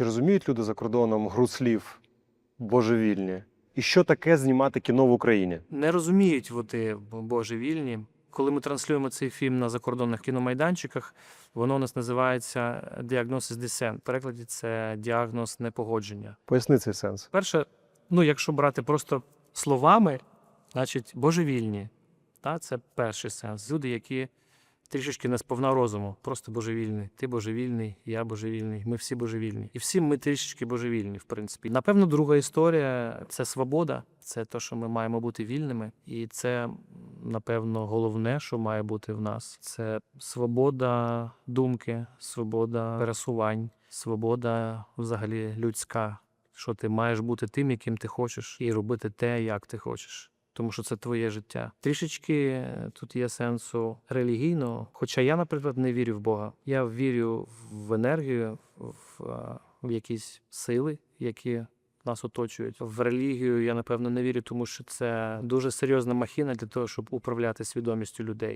Чи розуміють люди за кордоном гру слів божевільні? І що таке знімати кіно в Україні? Не розуміють вони божевільні. Коли ми транслюємо цей фільм на закордонних кіномайданчиках, воно у нас називається діагноз dissent. В перекладі це діагноз непогодження. Поясни цей сенс. Перше, ну якщо брати просто словами, значить божевільні. Та, це перший сенс. Люди, які трішечки не сповна розуму, просто божевільні. Ти божевільний, я божевільний, ми всі божевільні. І всі ми трішечки божевільні, в принципі. Напевно, друга історія це свобода, це те, що ми маємо бути вільними. І це, напевно, головне, що має бути в нас. Це свобода думки, свобода пересувань, свобода взагалі людська що ти маєш бути тим, яким ти хочеш, і робити те, як ти хочеш. Тому що це твоє життя. Трішечки е, тут є сенсу релігійного. Хоча я, наприклад, не вірю в Бога. Я вірю в енергію, в, е, в якісь сили, які нас оточують. В релігію я напевно не вірю, тому що це дуже серйозна махіна для того, щоб управляти свідомістю людей.